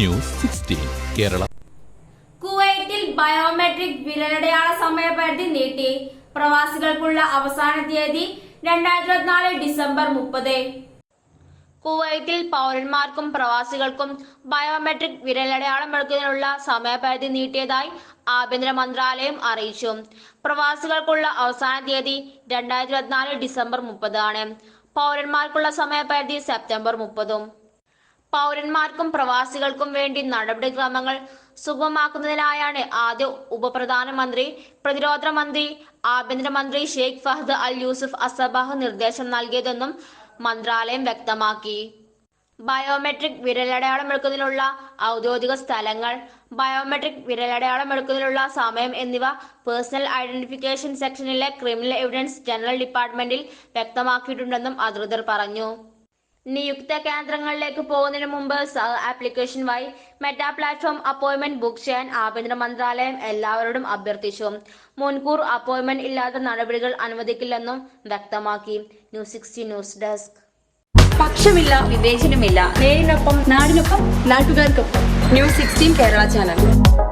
News sixteen Kerala. കുവൈറ്റിൽ biometric വിരലടയാള സമയപരിധി നീട്ടി. പ്രവാസികൾക്കുള്ള അവസാന തീയതി രണ്ടായിരത്തി ഇരുപത്തിനാല് ഡിസംബർ മുപ്പത്. കുവൈത്തിൽ പൗരന്മാർക്കും പ്രവാസികൾക്കും ബയോമെട്രിക് വിരലടയാളം എടുക്കുന്നതിനുള്ള സമയപരിധി നീട്ടിയതായി ആഭ്യന്തര മന്ത്രാലയം അറിയിച്ചു. പ്രവാസികൾക്കുള്ള അവസാന തീയതി രണ്ടായിരത്തി ഇരുപത്തിനാല് ഡിസംബർ ആണ് പൗരന്മാർക്കുള്ള സമയപരിധി സെപ്റ്റംബർ മുപ്പതും. പൗരന്മാർക്കും പ്രവാസികൾക്കും വേണ്ടി നടപടിക്രമങ്ങൾ സുഗമമാക്കുന്നതിനായാണ് ആദ്യ ഉപപ്രധാനമന്ത്രി പ്രതിരോധ മന്ത്രി ആഭ്യന്തരമന്ത്രി Sheikh Fahad Al Yousuf Al Sabah നിർദ്ദേശം നൽകിയതെന്നും മന്ത്രാലയം വ്യക്തമാക്കി. ബയോമെട്രിക് വിരലടയാളം എടുക്കുന്നതിനുള്ള ഔദ്യോഗിക സ്ഥലങ്ങൾ ബയോമെട്രിക് വിരലടയാളം എടുക്കുന്നതിനുള്ള സമയം എന്നിവ പേഴ്സണൽ ഐഡന്റിഫിക്കേഷൻ സെക്ഷനിലെ ക്രിമിനൽ എവിഡൻസ് ജനറൽ ഡിപ്പാർട്ട്മെന്റിൽ വ്യക്തമാക്കിയിട്ടുണ്ടെന്നും അധികൃതർ പറഞ്ഞു. നിയുക്ത കേന്ദ്രങ്ങളിലേക്ക് പോകുന്നതിന് മുമ്പ് ആപ്ലിക്കേഷൻ വഴി മെറ്റാ പ്ലാറ്റ്ഫോം അപ്പോയിന്റ്മെന്റ് ബുക്ക് ചെയ്യാൻ ആഭ്യന്തര മന്ത്രാലയം എല്ലാവരോടും അഭ്യർത്ഥിച്ചു. മുൻകൂർ അപ്പോയിന്റ്മെന്റ് ഇല്ലാത്ത നടപടികൾ അനുവദിക്കില്ലെന്നും വ്യക്തമാക്കി. News sixty news desk. പക്ഷമില്ല വിവേചനമില്ല. നേരിനൊപ്പം നാടിനൊപ്പം നാട്ടുകാർക്കൊപ്പം. News sixteen Kerala channel.